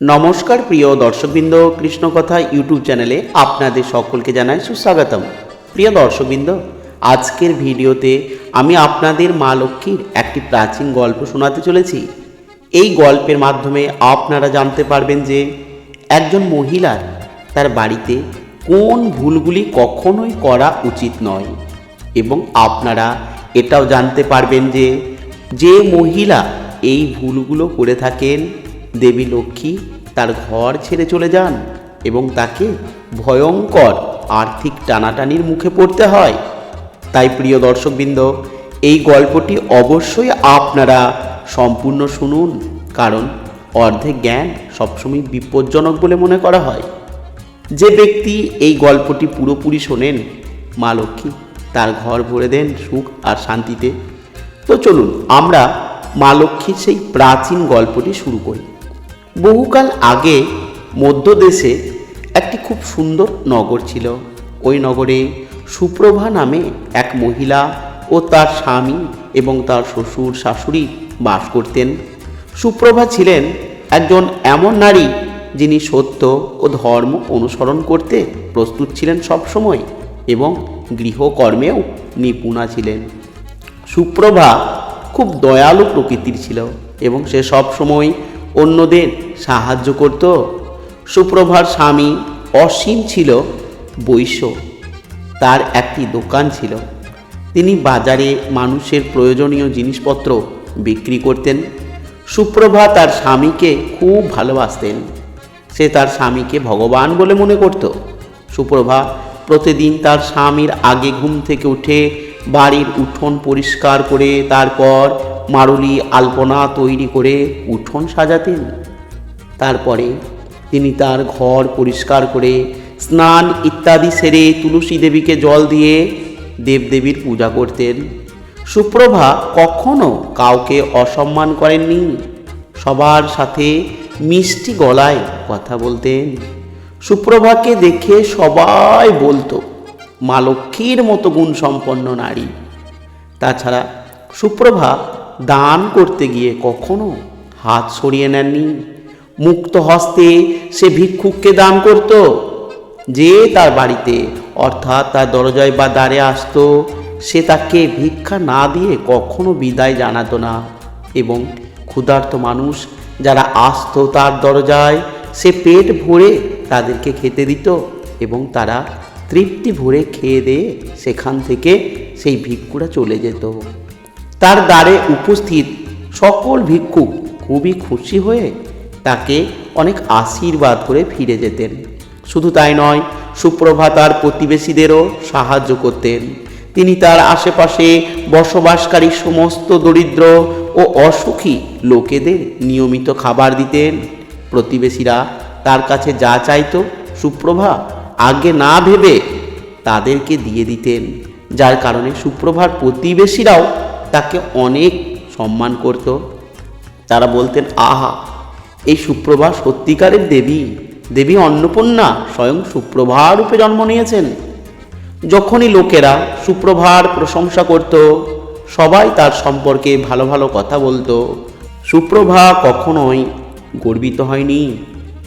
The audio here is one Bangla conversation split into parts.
নমস্কার প্রিয় দর্শকবৃন্দ, কৃষ্ণকথা ইউটিউব চ্যানেলে আপনাদের সকলকে জানাই সুস্বাগতম। প্রিয় দর্শকবৃন্দ, আজকের ভিডিওতে আমি আপনাদের মা লক্ষ্মীর একটি প্রাচীন গল্প শোনাতে চলেছি। এই গল্পের মাধ্যমে আপনারা জানতে পারবেন যে একজন মহিলার তার বাড়িতে কোন ভুলগুলি কখনোই করা উচিত নয় এবং আপনারা এটাও জানতে পারবেন যে যে মহিলা এই ভুলগুলো করে থাকেন দেবী লক্ষ্মী তার ঘর ছেড়ে চলে যান এবং তাকে ভয়ঙ্কর আর্থিক টানাটানির মুখে পড়তে হয়। তাই প্রিয় দর্শকবৃন্দ, এই গল্পটি অবশ্যই আপনারা সম্পূর্ণ শুনুন, কারণ অর্ধেক জ্ঞান সবসময় বিপজ্জনক বলে মনে করা হয়। যে ব্যক্তি এই গল্পটি পুরোপুরি শোনেন, মা লক্ষ্মী তার ঘর ভরে দেন সুখ আর শান্তিতে। তো চলুন, আমরা মা লক্ষ্মীর সেই প্রাচীন গল্পটি শুরু করি। বহুকাল আগে মধ্যদেশে একটি খুব সুন্দর নগর ছিল। ওই নগরে সুপ্রভা নামে এক মহিলা ও তার স্বামী এবং তার শ্বশুর শাশুড়ি বাস করতেন। সুপ্রভা ছিলেন একজন এমন নারী যিনি সত্য ও ধর্ম অনুসরণ করতে প্রস্তুত ছিলেন সবসময় এবং গৃহকর্মেও নিপুণা ছিলেন। সুপ্রভা খুব দয়ালু প্রকৃতির ছিল এবং সে সব সময় অন্যদের সাহায্য করত। সুপ্রভার স্বামী অসীম ছিল বৈশ্য। তার একটি দোকান ছিল। তিনি বাজারে মানুষের প্রয়োজনীয় জিনিসপত্র বিক্রি করতেন। সুপ্রভা তার স্বামীকে খুব ভালোবাসতেন। সে তার স্বামীকে ভগবান বলে মনে করত। সুপ্রভা প্রতিদিন তার স্বামীর আগে ঘুম থেকে উঠে বাড়ির উঠোন পরিষ্কার করে তারপর মারুলি আলপনা তৈরি করে উঠোন সাজাতেন। তারপরে তিনি তার ঘর পরিষ্কার করে স্নান ইত্যাদি সেরে তুলসী দেবীকে জল দিয়ে দেবদেবীর পূজা করতেন। সুপ্রভা কখনো কাউকে অসম্মান করেননি। সবার সাথে মিষ্টি গলায় কথা বলতেন। সুপ্রভাকে দেখে সবাই বলতো, মা লক্ষ্মীর মতো গুণসম্পন্ন নারী। তাছাড়া সুপ্রভা দান করতে গিয়ে কখনো হাত সরিয়ে নেননি। মুক্ত হস্তে সে ভিক্ষুককে দান করত, যে তার বাড়িতে অর্থাৎ তার দরজায় বা দ্বারে আসতো। সে তাকে ভিক্ষা না দিয়ে কখনো বিদায় জানাতো না এবং ক্ষুধার্ত মানুষ যারা আসতো তার দরজায়, সে পেট ভরে তাদেরকে খেতে দিত এবং তারা তৃপ্তি ভরে খেয়ে দিয়ে সেখান থেকে সেই ভিক্ষুরা চলে যেত। তার দ্বারে উপস্থিত সকল ভিক্ষুক খুবই খুশি হয়ে তাকে অনেক আশীর্বাদ করে ফিরে যেতেন। শুধু তাই নয় সুপ্রভা তার প্রতিবেশীদেরও সাহায্য করতেন। তিনি তার আশেপাশে বসবাসকারী সমস্ত দরিদ্র ও অসুখী লোকেদের নিয়মিত খাবার দিতেন। প্রতিবেশীরা তার কাছে যা চাইতো সুপ্রভা আগে না ভেবে তাদেরকে দিয়ে দিতেন, যার কারণে সুপ্রভার প্রতিবেশীরাও তাকে অনেক সম্মান করত। তারা বলতেন, আহা, এই সুপ্রভা সত্যিকারের দেবী। দেবী অন্নপূর্ণা স্বয়ং সুপ্রভা রূপে জন্ম নিয়েছেন। যখনই লোকেরা সুপ্রভার প্রশংসা করত, সবাই তার সম্পর্কে ভালো ভালো কথা বলতো। সুপ্রভা কখনোই গর্বিত হয়নি।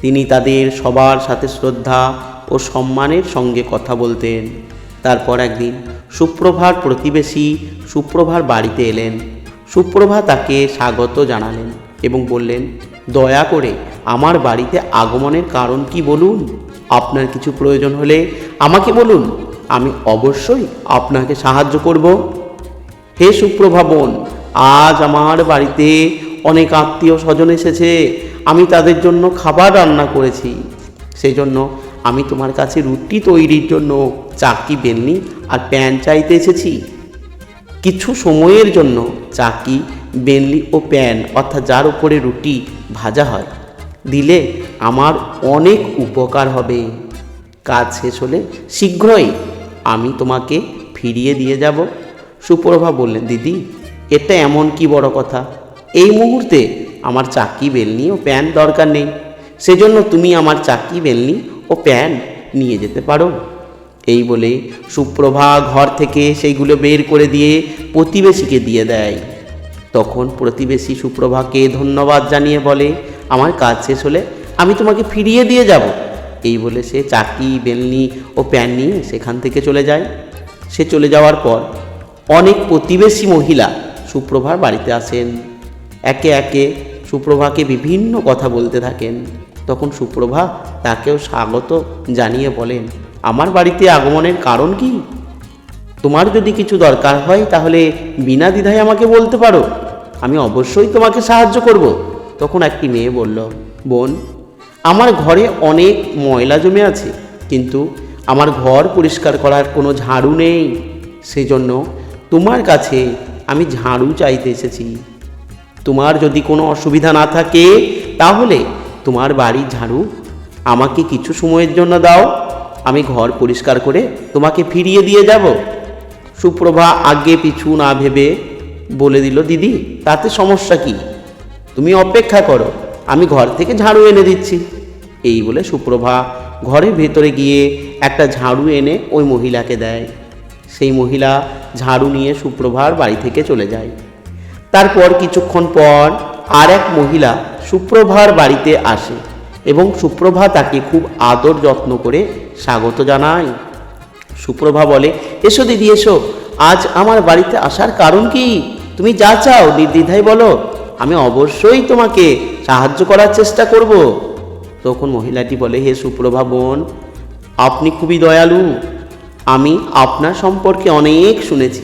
তিনি তাদের সবার সাথে শ্রদ্ধা ও সম্মানের সঙ্গে কথা বলতেন। তারপর একদিন সুপ্রভার প্রতিবেশী সুপ্রভার বাড়িতে এলেন। সুপ্রভা তাকে স্বাগত জানালেন এবং বললেন, দয়া করে আমার বাড়িতে আগমনের কারণ কি বলুন? আপনার কিছু প্রয়োজন হলে আমাকে বলুন। আমি অবশ্যই আপনাকে সাহায্য করব। হে সুপ্রভা বোন, আজ আমার বাড়িতে অনেক আত্মীয় স্বজন এসেছে। আমি তাদের জন্য খাবার রান্না করেছি। সেই জন্য আমি তোমার কাছে রুটি তৈরির জন্য চাকি বেলনি আর প্যান চাইতে এসেছি। কিছু সময়ের জন্য চাকি বেনলি ও প্যান, অর্থাৎ যার উপরে রুটি ভাজা হয়, দিলে আমার অনেক উপকার হবে। কাজ শেষ হলে শীঘ্রই আমি তোমাকে ফিরিয়ে দিয়ে যাব। সুপ্রভা বললেন, দিদি, এটা এমন কি বড় কথা? এই মুহূর্তে আমার চাকি, বেলনি ও প্যান দরকার নেই। সেজন্য তুমি আমার চাকি, বেলনি ও প্যান নিয়ে যেতে পারো। এই বলে সুপ্রভা ঘর থেকে সেইগুলো বের করে দিয়ে প্রতিবেশীকে দিয়ে দেয়। তখন প্রতিবেশী সুপ্রভাকে ধন্যবাদ জানিয়ে বলে, আমার কাজ শেষ হলে আমি তোমাকে ফিরিয়ে দিয়ে যাব। এই বলে সে চাকি, বেলনি ও প্যান নিয়ে সেখান থেকে চলে যায়। সে চলে যাওয়ার পর অনেক প্রতিবেশী মহিলা সুপ্রভার বাড়িতে আসেন। একে একে সুপ্রভাকে বিভিন্ন কথা বলতে থাকেন। তখন সুপ্রভা তাকেও স্বাগত জানিয়ে বলেন, আমার বাড়িতে আগমনের কারণ কি? তোমার যদি কিছু দরকার হয় তাহলে বিনা দ্বিধায় আমাকে বলতে পারো। আমি অবশ্যই তোমাকে সাহায্য করব। তখন একটি মেয়ে বলল, বোন, আমার ঘরে অনেক ময়লা জমে আছে, কিন্তু আমার ঘর পরিষ্কার করার কোনো ঝাড়ু নেই। সেজন্য তোমার কাছে আমি ঝাড়ু চাইতে এসেছি। তোমার যদি কোনো অসুবিধা না থাকে, তাহলে তোমার বাড়ি ঝাড়ু, আমাকে কিছু সময়ের জন্য দাও, আমি ঘর পরিষ্কার করে তোমাকে ফিরিয়ে দিয়ে যাব। সুপ্রভা আগে পিছু না ভেবে বলে দিল, দিদি, তাতে সমস্যা কি? তুমি অপেক্ষা করো, আমি ঘর থেকে ঝাড়ু এনে দিচ্ছি। এই বলে সুপ্রভা ঘরের ভেতরে গিয়ে একটা ঝাড়ু এনে ওই মহিলাকে দেয়। সেই মহিলা ঝাড়ু নিয়ে সুপ্রভার বাড়ি থেকে চলে যায়। তারপর কিছুক্ষণ পর আর এক মহিলা সুপ্রভার বাড়িতে আসে এবং সুপ্রভা তাকে খুব আদর যত্ন করে স্বাগত জানায়। সুপ্রভা বলে, এসো দিদি, এসো। আজ আমার বাড়িতে আসার কারণ কি? তুমি যা চাও, নির্দ্বিধায় বলো। আমি অবশ্যই তোমাকে সাহায্য করার চেষ্টা করব। তখন মহিলাটি বলে, হে সুপ্রভা বোন, আপনি খুবই দয়ালু। আমি আপনার সম্পর্কে অনেক শুনেছি।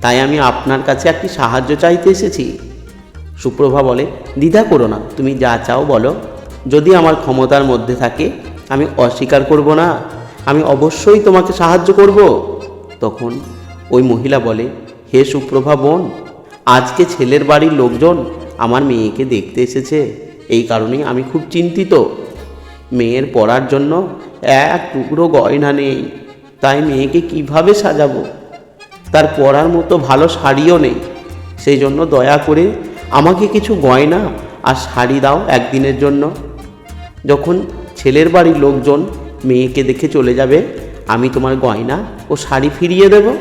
তাই আমি আপনার কাছে একটি সাহায্য চাইতে এসেছি। সুপ্রভা বলে, দ্বিধা করো না, তুমি যা চাও বলো। যদি আমার ক্ষমতার মধ্যে থাকে, আমি অস্বীকার করব না। আমি অবশ্যই তোমাকে সাহায্য করব। তখন ওই মহিলা বলে, হে সুপ্রভা বোন, আজকে ছেলের বাড়ির লোকজন আমার মেয়েকে দেখতে এসেছে। এই কারণেই আমি খুব চিন্তিত। মেয়ের পড়ার জন্য এক টুকরো গয়না নেই। তাই মেয়েকে কীভাবে সাজাবো? তার পরার মতো ভালো শাড়িও নেই। সেই জন্য দয়া করে আমাকে কিছু গয়না আর শাড়ি দাও একদিনের জন্য। যখন ছেলের বাড়ির লোকজন মেয়েকে দেখে চলে যাবে, আমি তোমার গয়না ও শাড়ি ফিরিয়ে দেব।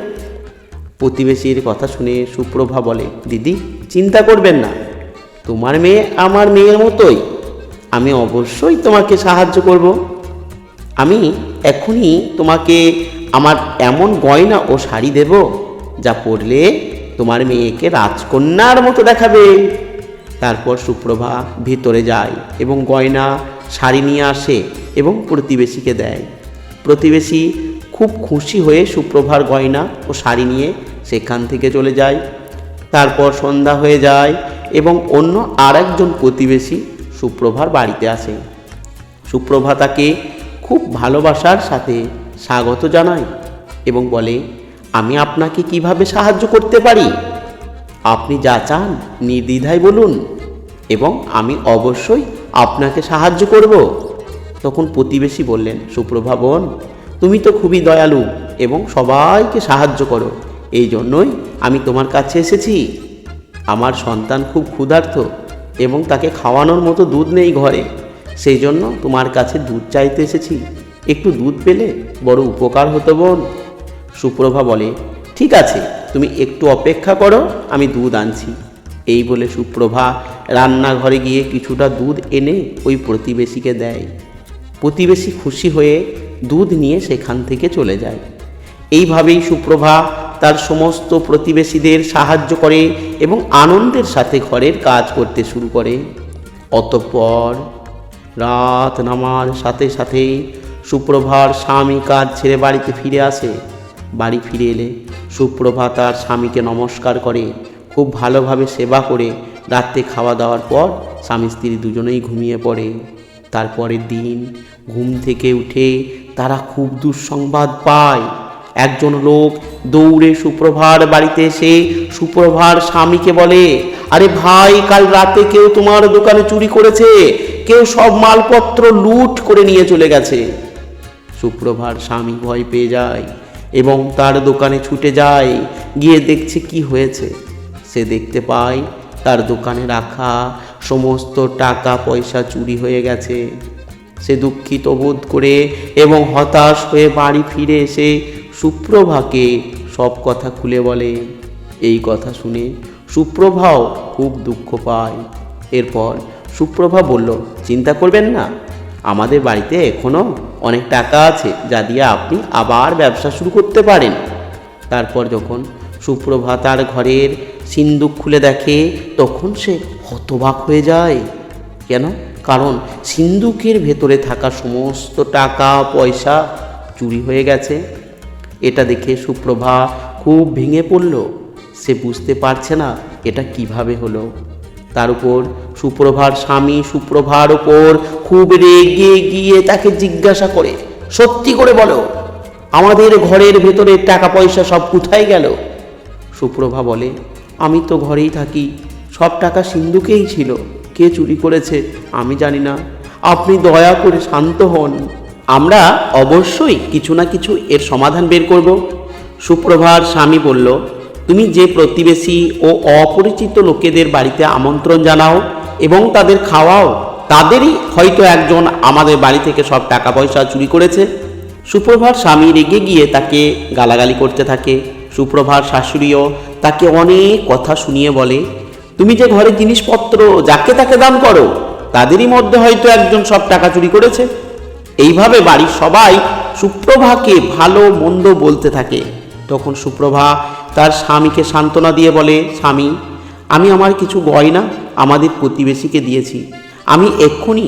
প্রতিবেশীর কথা শুনে সুপ্রভা বলে, দিদি, চিন্তা করবেন না। তোমার মেয়ে আমার মেয়ের মতোই। আমি অবশ্যই তোমাকে সাহায্য করব। আমি এখনই তোমাকে আমার এমন গয়না ও শাড়ি দেব যা পরলে তোমার মেয়েকে রাজকন্যার মতো দেখাবে। তারপর সুপ্রভা ভিতরে যায় এবং গয়না, শাড়ি নিয়ে আসে এবং প্রতিবেশীকে দেয়। প্রতিবেশী খুব খুশি হয়ে সুপ্রভার গয়না ও শাড়ি নিয়ে সেখান থেকে চলে যায়। তারপর সন্ধ্যা হয়ে যায় এবং অন্য আরেকজন প্রতিবেশী সুপ্রভার বাড়িতে আসে। সুপ্রভা তাকে খুব ভালোবাসার সাথে স্বাগত জানায় এবং বলে আমি আপনাকে কীভাবে সাহায্য করতে পারি? আপনি যা চান নির্দ্বিধায় বলুন এবং আমি অবশ্যই আপনাকে সাহায্য করব। তখন প্রতিবেশী বললেন সুপ্রভা বোন তুমি তো খুবই দয়ালু এবং সবাইকে সাহায্য করো। এই জন্যই আমি তোমার কাছে এসেছি। আমার সন্তান খুব ক্ষুধার্ত এবং তাকে খাওয়ানোর মতো দুধ নেই ঘরে। সেই জন্য তোমার কাছে দুধ চাইতে এসেছি। একটু দুধ পেলে বড় উপকার হতো বোন। সুপ্রভা বলে, ঠিক আছে, তুমি একটু অপেক্ষা করো, আমি দুধ আনছি। এই বলে সুপ্রভা রান্নাঘরে গিয়ে কিছুটা দুধ এনে ওই প্রতিবেশীকে দেয়। প্রতিবেশী খুশি হয়ে দুধ নিয়ে সেখান থেকে চলে যায়। এইভাবেই সুপ্রভা তার সমস্ত প্রতিবেশীদের সাহায্য করে এবং আনন্দের সাথে ঘরের কাজ করতে শুরু করে। অতঃপর রাত নামার সাথে সাথেই সুপ্রভার স্বামী কাজ ছেড়ে বাড়িতে ফিরে আসে। বাড়ি ফিরে এলে সুপ্রভা তার স্বামীকে নমস্কার করে, খুব ভালোভাবে সেবা করে রাত্রে খাওয়া দাওয়ার পর স্বামী স্ত্রী দুজনেই ঘুমিয়ে পড়ে। তারপরের দিন ঘুম থেকে উঠে তারা খুব দুঃসংবাদ পায়। একজন লোক দৌড়ে সুপ্রভার বাড়িতে এসে সুপ্রভার স্বামীকে বলে, আরে ভাই, কাল রাতে কেউ তোমার দোকানে চুরি করেছে, কেউ সব মালপত্র লুট করে নিয়ে চলে গেছে। সুপ্রভার স্বামী ভয় পেয়ে যায়। এবং তার দোকানে ছুটে যায়। গিয়ে দেখছে কি হয়েছে। সে দেখতে পায়, তার দোকানে রাখা সমস্ত টাকা পয়সা চুরি হয়ে গেছে। সে দুঃখিত বোধ করে এবং হতাশ হয়ে বাড়ি ফিরে এসে সুপ্রভাকে সব কথা খুলে বলে। এই কথা শুনে সুপ্রভাও খুব দুঃখ পায়। এরপর সুপ্রভা বলল, চিন্তা করবেন না, আমাদের বাড়িতে এখনও অনেক টাকা আছে যা দিয়ে আপনি আবার ব্যবসা শুরু করতে পারেন। তারপর যখন সুপ্রভা তার ঘরের সিন্দুক খুলে দেখে, তখন সে হতবাক হয়ে যায়। কেন? কারণ সিন্দুকের ভেতরে থাকা সমস্ত টাকা, পয়সা চুরি হয়ে গেছে। এটা দেখে সুপ্রভা খুব ভেঙে পড়ল। সে বুঝতে পারছে না এটা কীভাবে হলো। তার উপর সুপ্রভার স্বামী সুপ্রভার উপর খুব রেগে গিয়ে তাকে জিজ্ঞাসা করে, সত্যি করে বলো, আমাদের ঘরের ভেতরে টাকা পয়সা সব কোথায় গেল? সুপ্রভা বলে, আমি তো ঘরেই থাকি, সব টাকা সিন্ধুকেই ছিল, কে চুরি করেছে আমি জানি না। আপনি দয়া করে শান্ত হন। আমরা অবশ্যই কিছু না কিছু এর সমাধান বের করব। সুপ্রভার স্বামী বলল, তুমি যে প্রতিবেশী ও অপরিচিত লোকেদের বাড়িতে আমন্ত্রণ জানাও এবং তাদের খাওয়াও তাদেরই হয়তো একজন আমাদের বাড়ি থেকে সব টাকা পয়সা চুরি করেছে। সুপ্রভার স্বামী রেগে গিয়ে তাকে গালাগালি করতে থাকে। সুপ্রভার শাশুড়িও তাকে অনেক কথা শুনিয়ে বলে, তুমি যে ঘরে জিনিসপত্র, যাকে তাকে দান করো, তাদেরই মধ্যে হয়তো একজন সব টাকা চুরি করেছে। এইভাবে বাড়ির সবাই সুপ্রভাকে ভালো, মন্দ বলতে থাকে। তখন সুপ্রভা তার স্বামীকে সান্ত্বনা দিয়ে বলে, স্বামী, আমি আমার কিছু গয়না আমাদের প্রতিবেশীকে দিয়েছি। আমি এক্ষুনি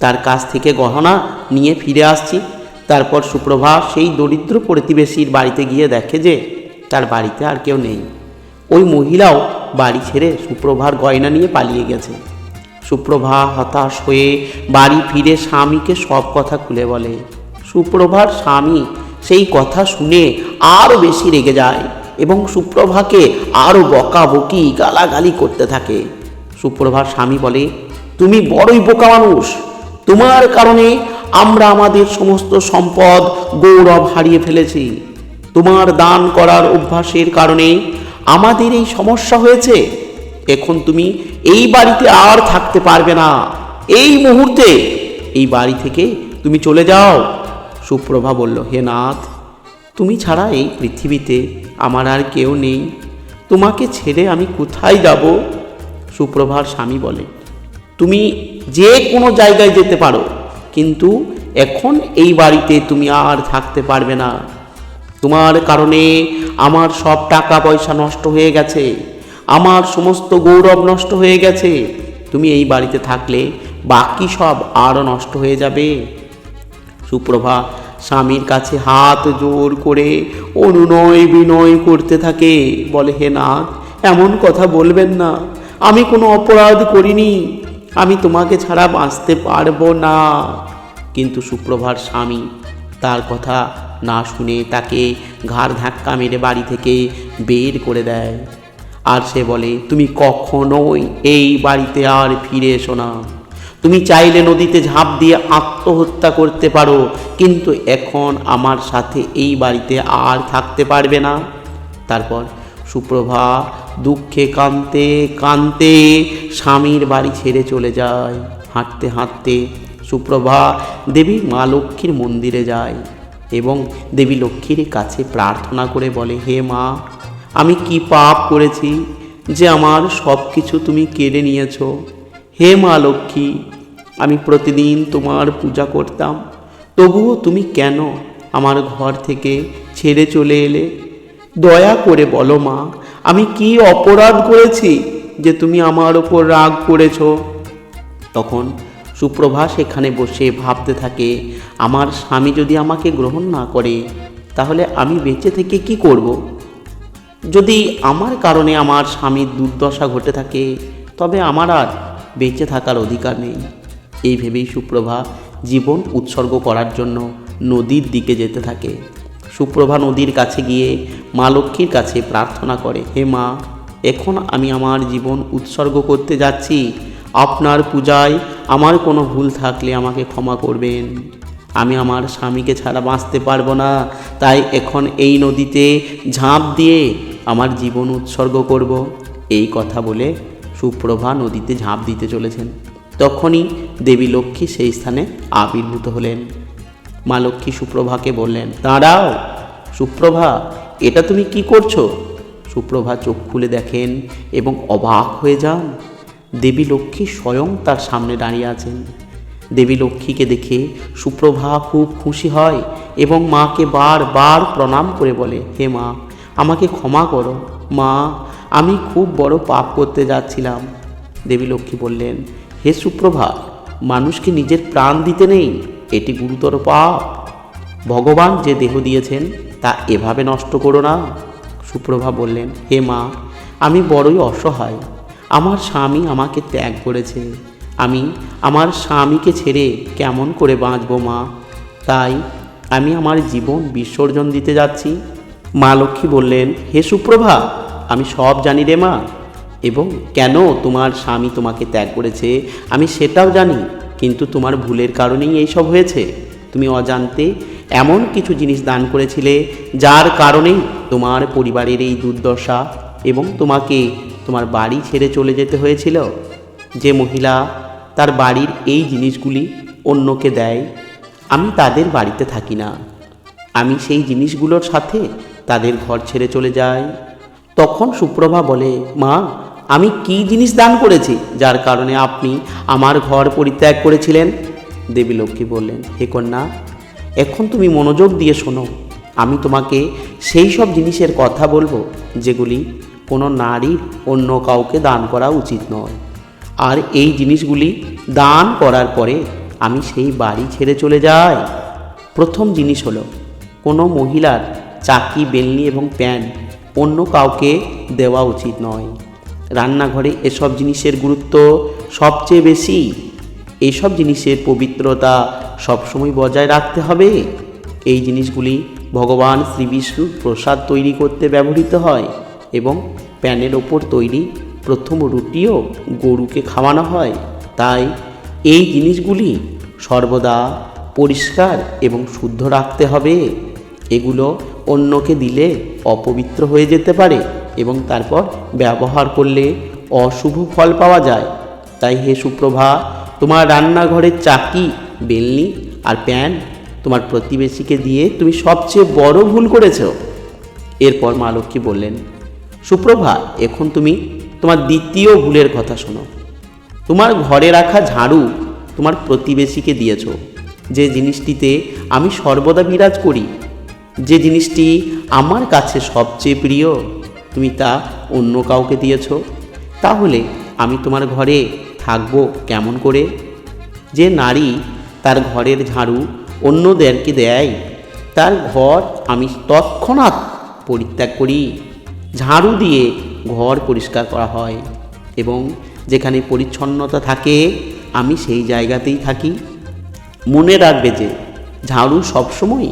তার কাছ থেকে গহনা নিয়ে ফিরে আসছি। তারপর সুপ্রভা সেই দরিদ্র প্রতিবেশীর বাড়িতে গিয়ে দেখে যে তার বাড়িতে আর কেউ নেই। ওই মহিলাও বাড়ি ছেড়ে সুপ্রভার গয়না নিয়ে পালিয়ে গেছে। সুপ্রভা হতাশ হয়ে বাড়ি ফিরে স্বামীকে সব কথা খুলে বলে। সুপ্রভার স্বামী সেই কথা শুনে আরও বেশি রেগে যায় এবং সুপ্রভাকে আরও বকাবকি গালাগালি করতে থাকে। সুপ্রভার স্বামী বলে তুমি বড়ই বোকা মানুষ। তোমার কারণে আমরা আমাদের সমস্ত সম্পদ গৌরব হারিয়ে ফেলেছি। তোমার দান করার অভ্যাসের কারণে আমাদের এই সমস্যা হয়েছে। এখন তুমি এই বাড়িতে আর থাকতে পারবে না। এই মুহূর্তে এই বাড়ি থেকে তুমি চলে যাও। সুপ্রভা বলল, হে নাথ, তুমি ছাড়া এই পৃথিবীতে আমার আর কেউ নেই। তোমাকে ছেড়ে আমি কোথায় যাব? সুপ্রভার স্বামী বলে তুমি যে কোনো জায়গায় যেতে পারো, কিন্তু এখন এই বাড়িতে তুমি আর থাকতে পারবে না। তোমার কারণে আমার সব টাকা পয়সা নষ্ট হয়ে গেছে, আমার সমস্ত গৌরব নষ্ট হয়ে গেছে। তুমি এই বাড়িতে থাকলে বাকি সব আরও নষ্ট হয়ে যাবে। সুপ্রভা স্বামীর কাছে হাত জোর করে অনুনয় বিনয় করতে থাকে, বলে, হে নাথ, এমন কথা বলবেন না। আমি কোনো অপরাধ করিনি। আমি তোমাকে ছাড়া বাঁচতে পারব না। কিন্তু সুপ্রভার স্বামী তার কথা না শুনে তাকে ঘাড় ধাক্কা মেরে বাড়ি থেকে বের করে দেয়। আর সে বলে, তুমি কখনোই এই বাড়িতে আর ফিরে এসো না। তুমি চাইলে নদীতে ঝাঁপ দিয়ে আত্মহত্যা করতে পারো, কিন্তু এখন আমার সাথে এই বাড়িতে আর থাকতে পারবে না। তারপর সুপ্রভা দুঃখে কাঁদতে কাঁদতে স্বামীর বাড়ি ছেড়ে চলে যায়। হাঁটতে হাঁটতে সুপ্রভা দেবী মা লক্ষ্মীর মন্দিরে যায় এবং দেবী লক্ষ্মীর কাছে প্রার্থনা করে বলে, হে মা, আমি কি পাপ করেছি যে আমার সব কিছু তুমি কেড়ে নিয়েছো? হে মা লক্ষ্মী, আমি প্রতিদিন তোমার পূজা করতাম, তবুও তুমি কেন আমার ঘর থেকে ছেড়ে চলে এলে? দয়া করে বলো মা, আমি কি অপরাধ করেছি যে তুমি আমার ওপর রাগ করেছ? তখন সুপ্রভা সেখানে বসে ভাবতে থাকে, আমার স্বামী যদি আমাকে গ্রহণ না করে, তাহলে আমি বেঁচে থেকে কি করব। যদি আমার কারণে আমার স্বামীর দুর্দশা ঘটে থাকে, তবে আমার আর বেঁচে থাকার অধিকার নেই। এই ভেবেই সুপ্রভা জীবন উৎসর্গ করার জন্য নদীর দিকে যেতে থাকে। সুপ্রভা নদীর কাছে গিয়ে মা লক্ষ্মীর কাছে প্রার্থনা করে, হে মা, এখন আমি আমার জীবন উৎসর্গ করতে যাচ্ছি। আপনার পূজায় আমার কোনো ভুল থাকলে আমাকে ক্ষমা করবেন। আমি আমার স্বামীকে ছাড়া বাঁচতে পারব না। তাই এখন এই নদীতে ঝাঁপ দিয়ে আমার জীবন উৎসর্গ করব। এই কথা বলে সুপ্রভা নদীতে ঝাঁপ দিতে চলেছেন। তখনই দেবী লক্ষ্মী সেই স্থানে আবির্ভূত হলেন। মা লক্ষ্মী সুপ্রভাকে বললেন, দাঁড়াও, সুপ্রভা, এটা তুমি কি করছ? সুপ্রভা চোখ খুলে দেখেন এবং অবাক হয়ে যান। দেবী লক্ষ্মী স্বয়ং তার সামনে দাঁড়িয়ে আছেন। দেবী লক্ষ্মীকে দেখে সুপ্রভা খুব খুশি হয় এবং মাকে বারবার প্রণাম করে বলে, হে মা, আমাকে ক্ষমা করো। মা, আমি খুব বড় পাপ করতে যাচ্ছিলাম। দেবী লক্ষ্মী বললেন, হে সুপ্রভা, মানুষকে নিজের প্রাণ দিতে নেই। এটি গুরুতর পাপ। ভগবান যে দেহ দিয়েছেন, তা এভাবে নষ্ট করো না। সুপ্রভা বললেন, হে মা, আমি বড়ই অসহায়। আমার স্বামী আমাকে ত্যাগ করেছে। আমি আমার স্বামীকে ছেড়ে কেমন করে বাঁচবো মা? তাই আমি আমার জীবন বিসর্জন দিতে যাচ্ছি। মা লক্ষ্মী বললেন, হে সুপ্রভা, আমি সব জানি রে মা। এবং কেন তোমার স্বামী তোমাকে ত্যাগ করেছে? আমি সেটাও জানি। কিন্তু তোমার ভুলের কারণেই এইসব হয়েছে। তুমি অজান্তে এমন কিছু জিনিস দান করেছিলে, যার কারণেই তোমার পরিবারের এই দুর্দশা এবং তোমাকে তোমার বাড়ি ছেড়ে চলে যেতে হয়েছিল। যে মহিলা তার বাড়ির এই জিনিসগুলি অন্যকে দেয়, আমি তাদের বাড়িতে থাকি না। আমি সেই জিনিসগুলোর সাথে তাদের ঘর ছেড়ে চলে যাই। তখন সুপ্রভা বলে, মা আমি কি জিনিস দান করেছি? যার কারণে আপনি আমার ঘর পরিত্যাগ করেছিলেন? দেবী লক্ষ্মী বললেন, হে কন্যা, এখন তুমি মনোযোগ দিয়ে শোনো। আমি তোমাকে সেই সব জিনিসের কথা বলব, যেগুলি কোনো নারীর অন্য কাউকে দান করা উচিত নয়। আর এই জিনিসগুলি দান করার পরে আমি সেই বাড়ি ছেড়ে চলে যাই। প্রথম জিনিস হলো, কোনো মহিলার চাকি, বেলনি এবং প্যান্ট অন্য কাউকে দেওয়া উচিত নয়। রান্নাঘরে এসব জিনিসের গুরুত্ব সবচেয়ে বেশি? এইসব জিনিসের পবিত্রতা সবসময় বজায় রাখতে হবে। এই জিনিসগুলি ভগবান শ্রী বিষ্ণুর প্রসাদ তৈরি করতে ব্যবহৃত হয় এবং প্যানের ওপর তৈরি প্রথম রুটিও গরুকে খাওয়ানো হয়। তাই এই জিনিসগুলি সর্বদা পরিষ্কার এবং শুদ্ধ রাখতে হবে। এগুলো অন্যকে দিলে অপবিত্র হয়ে যেতে পারে। এবং তারপর ব্যবহার করলে অশুভ ফল পাওয়া যায়। তাই হে সুপ্রভা, তোমার রান্নাঘরের চাকি, বেলনি আর প্যান তোমার প্রতিবেশীকে দিয়ে তুমি সবচেয়ে বড় ভুল করেছ। এরপর মা লক্ষ্মী বললেন, সুপ্রভা, এখন তুমি তোমার দ্বিতীয় ভুলের কথা শোনো। তোমার ঘরে রাখা ঝাড়ু তোমার প্রতিবেশীকে দিয়েছ। যে জিনিসটিতে আমি সর্বদা বিরাজ করি, যে জিনিসটি আমার কাছে সবচেয়ে প্রিয় তুমি তা অন্য কাউকে দিয়েছ? তাহলে আমি তোমার ঘরে থাকব কেমন করে? যে নারী তার ঘরের ঝাড়ু অন্যদেরকে দেয়, তার ঘর আমি তৎক্ষণাৎ পরিত্যাগ করি। ঝাড়ু দিয়ে ঘর পরিষ্কার করা হয় এবং যেখানে পরিচ্ছন্নতা থাকে, আমি সেই জায়গাতেই থাকি। মনে রাখবে যে ঝাড়ু সবসময়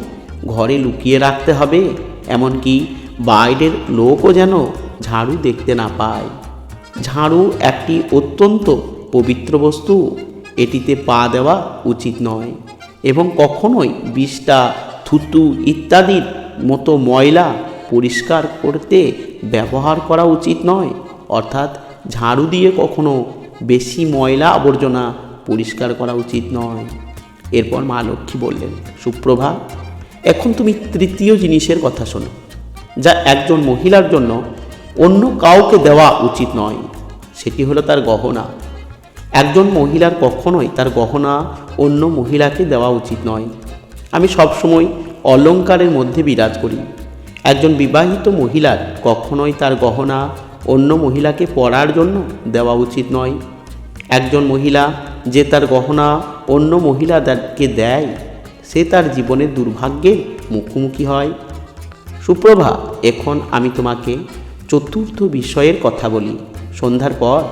ঘরে লুকিয়ে রাখতে হবে, এমনকি বাইরের লোকও যেন ঝাড়ু দেখতে না পায়। ঝাড়ু একটি অত্যন্ত পবিত্র বস্তু। এটিতে পা দেওয়া উচিত নয় এবং কখনোই বিষটা থুতু ইত্যাদির মতো ময়লা পরিষ্কার করতে ব্যবহার করা উচিত নয়। অর্থাৎ ঝাড়ু দিয়ে কখনো বেশি ময়লা আবর্জনা পরিষ্কার করা উচিত নয়। এরপর মা লক্ষ্মী বললেন সুপ্রভা এখন তুমি তৃতীয় জিনিসের কথা শোনো। যা একজন মহিলার জন্য অন্য কাউকে দেওয়া উচিত নয়, সেটি হলো তার গহনা। একজন মহিলার কখনোই তার গহনা অন্য মহিলাকে দেওয়া উচিত নয়। আমি সবসময় অলংকারের মধ্যে বিরাজ করি। একজন বিবাহিত মহিলার কখনোই তার গহনা অন্য মহিলাকে পরার জন্য দেওয়া উচিত নয়। একজন মহিলা যে তার গহনা অন্য মহিলাদেরকে দেয়, সে তার জীবনের দুর্ভাগ্যের মুখোমুখি হয়। সুপ্রভা, এখন আমি তোমাকে চতুর্থ বিষয়ের কথা বলি। সন্ধ্যার পর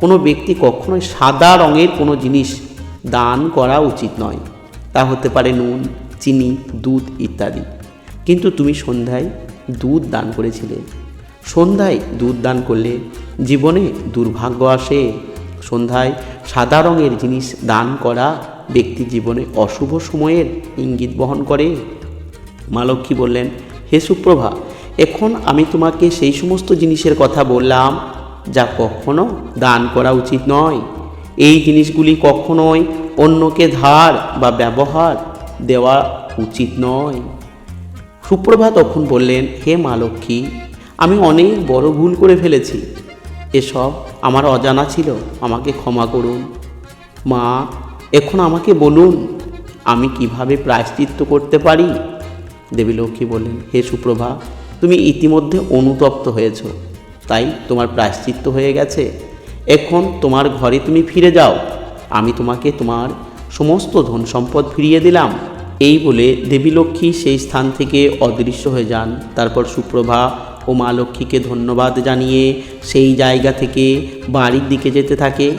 কোনো ব্যক্তি কখনোই সাদা রঙের কোনো জিনিস দান করা উচিত নয়। তা হতে পারে নুন, চিনি, দুধ ইত্যাদি। কিন্তু তুমি সন্ধ্যায় দুধ দান করেছিলে। সন্ধ্যায় দুধ দান করলে জীবনে দুর্ভাগ্য আসে। সন্ধ্যায় সাদা রঙের জিনিস দান করা ব্যক্তি জীবনে অশুভ সময়ের ইঙ্গিত বহন করে। মা লক্ষ্মী বললেন হে সুপ্রভা, এখন আমি তোমাকে সেই সমস্ত জিনিসের কথা বললাম যা কখনো দান করা উচিত নয়। এই জিনিসগুলি কখনোই অন্যকে ধার বা ব্যবহার দেওয়া উচিত নয়। সুপ্রভা তখন বললেন, হে মা লক্ষ্মী, আমি অনেক বড় ভুল করে ফেলেছি। এসব আমার অজানা ছিল, আমাকে ক্ষমা করুন। মা, এখন আমাকে বলুন, আমি কীভাবে প্রায়শ্চিত্ত করতে পারি? দেবী লক্ষ্মী বললেন, হে সুপ্রভা, তুমি ইতিমধ্যে অনুতপ্ত হয়েছ। তাই তোমার প্রায়শ্চিত্ত হয়ে গেছে। এখন তোমার ঘরে তুমি ফিরে যাও। আমি তোমাকে তোমার সমস্ত ধন সম্পদ ফিরিয়ে দিলাম। এই বলে দেবী লক্ষ্মী সেই স্থান থেকে অদৃশ্য হয়ে যান। তারপর সুপ্রভা ও মা লক্ষ্মীকে ধন্যবাদ জানিয়ে সেই জায়গা থেকে বাড়ির দিকে যেতে থাকে।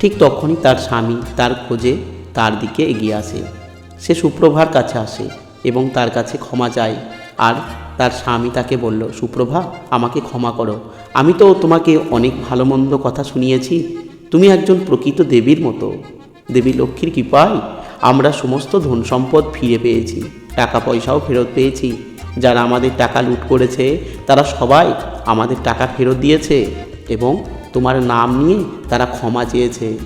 ঠিক তখনই তার স্বামী তার খোঁজে তার দিকে এগিয়ে আসে। সে সুপ্রভার কাছে আসে। এবং তার কাছে ক্ষমা চায় আর তার স্বামী তাকে বলল, সুপ্রভা, আমাকে ক্ষমা করো। আমি তো তোমাকে অনেক ভালো মন্দ কথা শুনিয়েছি। তুমি একজন প্রকৃত দেবীর মতো। দেবী লক্ষ্মীর কৃপায় আমরা সমস্ত ধন সম্পদ ফিরে পেয়েছি। টাকা পয়সাও ফেরত পেয়েছি। যারা আমাদের টাকা লুট করেছে, তারা সবাই আমাদের টাকা ফেরত দিয়েছে এবং তোমার নাম নিয়ে তারা ক্ষমা চেয়েছে।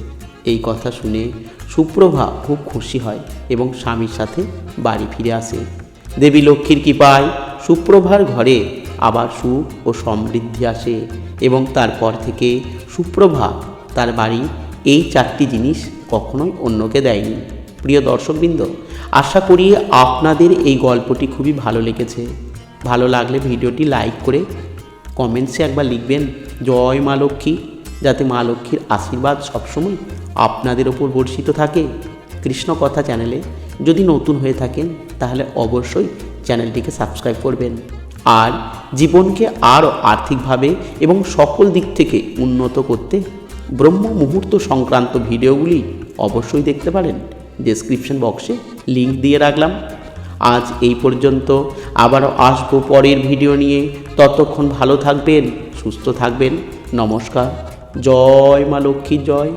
এই কথা শুনে সুপ্রভা খুব খুশি হয় এবং স্বামীর সাথে বাড়ি ফিরে আসে। দেবী লক্ষ্মীর কৃপায় সুপ্রভার ঘরে আবার সুখ ও সমৃদ্ধি আসে এবং তারপর থেকে সুপ্রভা তার বাড়ি এই চারটি জিনিস কখনোই অন্যকে দেয়নি। প্রিয় দর্শকবৃন্দ, আশা করি আপনাদের এই গল্পটি খুবই ভালো লেগেছে। ভালো লাগলে ভিডিওটি লাইক করে কমেন্টসে একবার লিখবেন, জয় মা লক্ষ্মী। যাতে মা লক্ষ্মীর আশীর্বাদ সবসময় আপনাদের ওপর বর্ষিত থাকে। কৃষ্ণ কথা চ্যানেলে যদি নতুন হয়ে থাকেন, তাহলে অবশ্যই চ্যানেলটিকে সাবস্ক্রাইব করবেন। আর জীবনকে আরও আর্থিকভাবে এবং সকল দিক থেকে উন্নত করতে ব্রহ্ম মুহূর্ত সংক্রান্ত ভিডিওগুলি অবশ্যই দেখতে পারেন। ডেসক্রিপশন বক্সে লিংক দিয়ে রাখলাম। আজ এই পর্যন্ত। আবারও আসব পরের ভিডিও নিয়ে। ততক্ষণ ভালো থাকবেন, সুস্থ থাকবেন। নমস্কার। জয় মা লক্ষ্মী জয়।